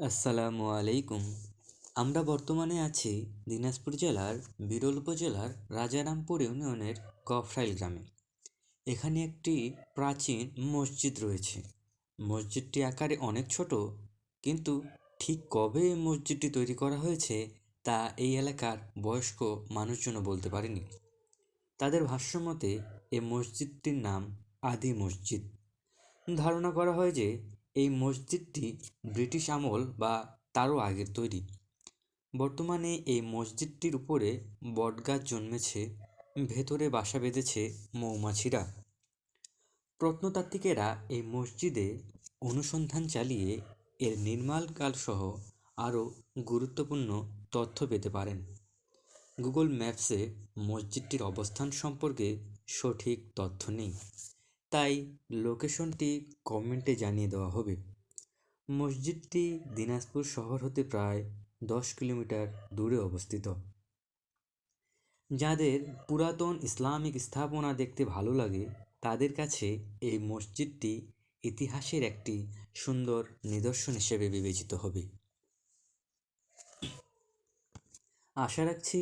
আসসালামু আলাইকুম। আমরা বর্তমানে আছি দিনাজপুর জেলার বিরল উপজেলার রাজারামপুর ইউনিয়নের গফরাইল গ্রামে। এখানে একটি প্রাচীন মসজিদ রয়েছে। মসজিদটি আকারে অনেক ছোট, কিন্তু ঠিক কবে এই মসজিদটি তৈরি করা হয়েছে তা এই এলাকার বয়স্ক মানুষজন বলতে পারেনি। তাদের ভাষ্যমতে এই মসজিদটির নাম আদি মসজিদ। ধারণা করা হয় যে এই মসজিদটি ব্রিটিশ আমল বা তারও আগের তৈরি। বর্তমানে এই মসজিদটির উপরে বটগাছ জন্মেছে, ভেতরে বাসা বেঁধেছে মৌমাছিরা। প্রত্নতাত্ত্বিকেরা এই মসজিদে অনুসন্ধান চালিয়ে এর নির্মাণকাল সহ আরও গুরুত্বপূর্ণ তথ্য পেতে পারেন। গুগল ম্যাপসে মসজিদটির অবস্থান সম্পর্কে সঠিক তথ্য নেই। তাই লোকেশনটি কমেন্টে জানিয়ে দেওয়া হবে। মসজিদটি দিনাজপুর শহর হতে প্রায় দশ কিলোমিটার দূরে অবস্থিত। যাদের পুরাতন ইসলামিক স্থাপনা দেখতে ভালো লাগে, তাদের কাছে এই মসজিদটি ইতিহাসের একটি সুন্দর নিদর্শন হিসেবে বিবেচিত হবে। আশা রাখছি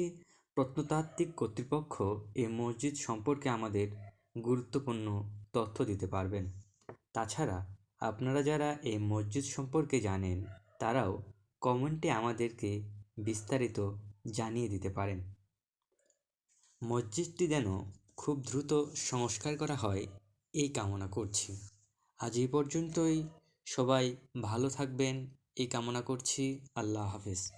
প্রত্নতাত্ত্বিক কর্তৃপক্ষ এই মসজিদ সম্পর্কে আমাদের গুরুত্বপূর্ণ তথ্য দিতে পারবেন। তাছাড়া, আপনারা যারা এই মসজিদ সম্পর্কে জানেন, তারাও কমেন্টে আমাদেরকে বিস্তারিত জানিয়ে দিতে পারেন। মসজিদটি যেন খুব দ্রুত সংস্কার করা হয়, এই কামনা করছি। আজ এই পর্যন্তই। সবাই ভালো থাকবেন, এই কামনা করছি। আল্লাহ হাফেজ।